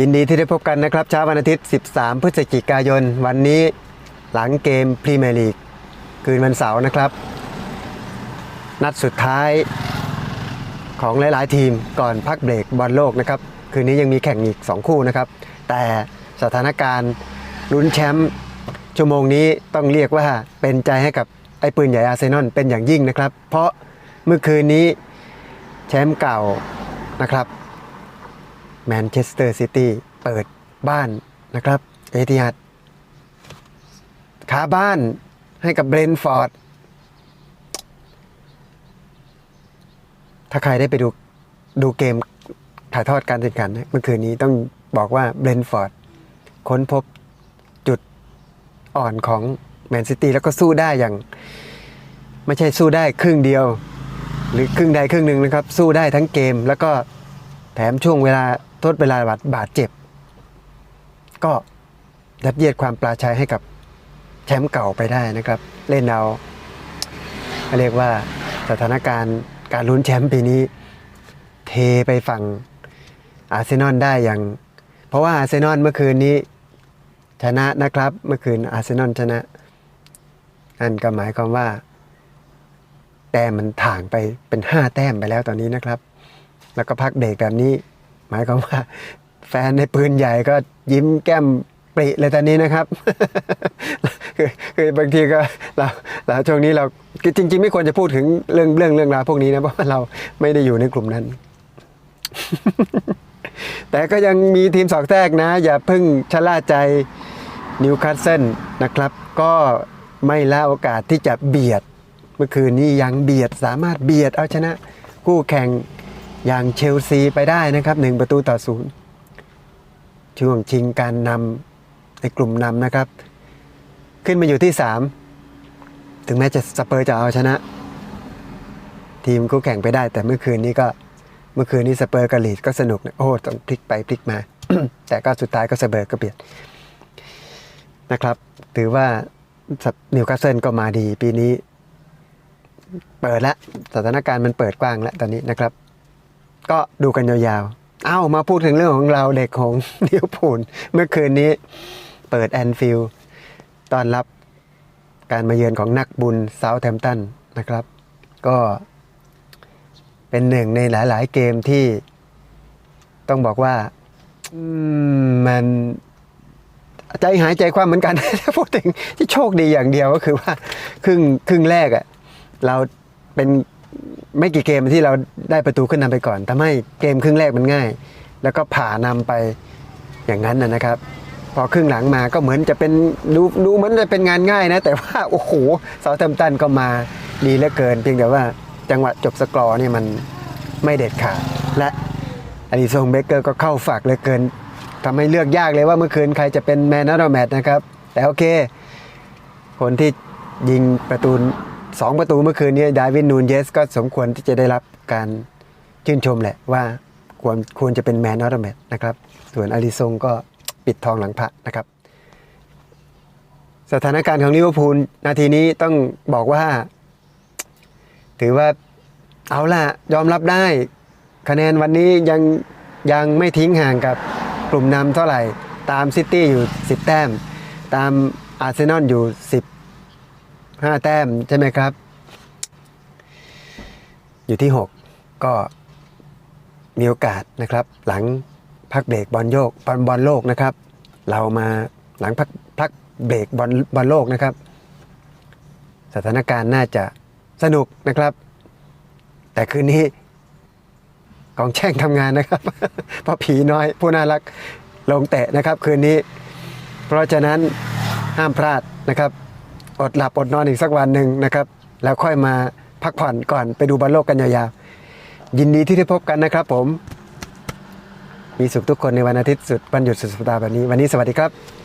ยินดีที่ได้พบกันนะครับเช้าวันอาทิตย์ 13 พฤศจิกายน วันนี้หลังเกมพรีเมียร์ลีกคืนวันเสาร์นะครับ นัดสุดท้ายของหลาย ๆ ทีมก่อนพักเบรกบอลโลกนะครับ คืนนี้ยังมีแข่งอีก 2 คู่นะครับ แต่สถานการณ์ลุ้นแชมป์ชั่วโมงนี้ต้องเรียกว่าเป็นใจให้กับไอ้ปืนใหญ่อาร์เซนอลเป็นอย่างยิ่งนะครับ เพราะเมื่อคืนนี้แชมป์เก่านะครับ แมนเชสเตอร์ซิตี้เปิดบ้านนะครับ เอติฮัดขาบ้านให้กับเบรนฟอร์ด ถ้าใครได้ไปดูดูเกมถ่ายทอดการแข่งขันเมื่อคืนนี้ต้องบอกว่าเบรนฟอร์ดค้นพบจุดอ่อนของแมนซิตี้แล้วก็สู้ได้อย่าง ไม่ใช่สู้ได้ครึ่งเดียว หรือครึ่งใดครึ่งหนึ่งนะครับ สู้ได้ทั้งเกมแล้วก็ แถมช่วงเวลาทดเวลาบาดเจ็บ ก็ยัดเยียดความปลาชัยให้กับแชมป์เก่าไปได้นะครับ เล่นเอาเรียกว่าสถานการณ์การลุ้นแชมป์ปีนี้ เทไปฝั่งอาร์เซนอลได้อย่าง เพราะว่าอาร์เซนอลเมื่อคืนนี้ชนะนะครับ เมื่อคืนอาร์เซนอลชนะนั่นก็หมายความว่า แต้มมันถ่างไปเป็น 5 แต้มไปแล้วตอนนี้นะครับ แล้วก็พักเบรกแบบนี้ หมายความว่าแฟนในปืนใหญ่ก็ยิ้มแก้มปริเลยตอนนี้นะครับ คือคือบางทีก็เราเราช่วงนี้เราจริง ๆ ไม่ควรจะพูดถึงเรื่องเรื่องเรื่องราวพวกนี้นะเพราะว่าเราไม่ได้อยู่ในกลุ่มนั้น แต่ก็ยังมีทีมสองแทรกนะ อย่าเพิ่งชะล่าใจนิวคาสเซิลนะครับ ก็ไม่ละโอกาสที่จะเบียด เมื่อคืนนี้ยังเบียดสามารถเบียดเอาชนะ คู่แข่ง อย่างเชลซีไปได้นะครับหนึ่งประตูต่อศูนย์ช่วงชิงการนำในกลุ่มนำนะครับ ขึ้นมาอยู่ที่ 3 ถึงแม้จะสเปอร์จะเอาชนะ ทีมคู่แข่งไปได้ แต่เมื่อคืนนี้ก็เมื่อคืนนี้สเปอร์กับลีดก็สนุกนะโอ้ต้องพลิกไปพลิกมา แต่ก็สุดท้ายก็สเปอร์ก็เบียดนะครับ ถือว่านิวคาสเซิลก็มาดีปีนี้ เปิดแล้วสถานการณ์มันเปิดกว้างแล้วตอนนี้นะครับ ก็ดูกันยาวๆ เอ้ามาพูดถึงเรื่องของเราเด็กของเวอร์พูลเมื่อคืนนี้เปิดแอนฟิลต้อนรับการมาเยือนของนักบุญเซาท์แทมตันนะครับ ก็เป็นหนึ่งในหลายๆเกมที่ต้องบอกว่ามมันใจหายใจความเหมือนกันถ้าพูดถึงที่โชคดีอย่างเดียวก็คือว่า ครึ่งครึ่งแรกอะเราเป็น ไม่กี่เกมที่เราได้ประตูขึ้นนำไปก่อนทำให้เกมครึ่งแรกมันง่าย แล้วก็ผ่านำไปอย่างนั้นนะครับ พอครึ่งหลังมาก็เหมือนจะเป็นดูดูเหมือนจะเป็นงานง่ายนะ แต่ว่าโอ้โหเสาเทมตันก็มาดีเหลือเกิน เพียงแต่ว่าจังหวะจบสกอร์เนี่ยมันไม่เด็ดขาดและอลิซงเบเกอร์ก็เข้าฝากเหลือเกินทำให้เลือกยากเลยว่าเมื่อคืนใครจะเป็นแมนนอร์แมตนะครับ แต่โอเค คนที่ยิงประตู สองประตูเมื่อคืนนี้ดาวินนูนเยสก็สมควรที่จะได้รับการชื่นชมแหละว่าควรควรจะเป็นแมนออร์แมตนะครับ ส่วนอาริซงก็ปิดทองหลังพระนะครับ สถานการณ์ของลิเวอร์พูลนาทีนี้ต้องบอกว่า ถือว่าเอาล่ะ ยอมรับได้ คะแนนวันนี้ยังยังไม่ทิ้งห่างกับกลุ่มนำเท่าไหร่ ตามซิตี้อยู่ 10 แต้ม ตามอาร์เซนอลอยู่ 10 5แต้มใช่ไหมครับ อยู่ที่6ก็มีโอกาสนะครับ หลังพักเบรกบอลโยกบอลบอลโลกนะครับ เรามาหลังพักพักเบรกบอลบอลโลกนะครับ สถานการณ์น่าจะสนุกนะครับ แต่คืนนี้กองแช่งทำงานนะครับ เพราะผีน้อยผู้น่ารักลงเตะนะครับ คืนนี้ เพราะฉะนั้นห้ามพลาดนะครับ อดหลับอดนอนอีกสักวันหนึ่งนะครับ แล้วค่อยมาพักผ่อนก่อนไปดูบอลโลกกันยาวๆยินดีที่ได้พบกันนะครับผม มีสุขทุกคนในวันอาทิตย์สุดวันหยุดสุดสัปดาห์แบบนี้ วันนี้สวัสดีครับ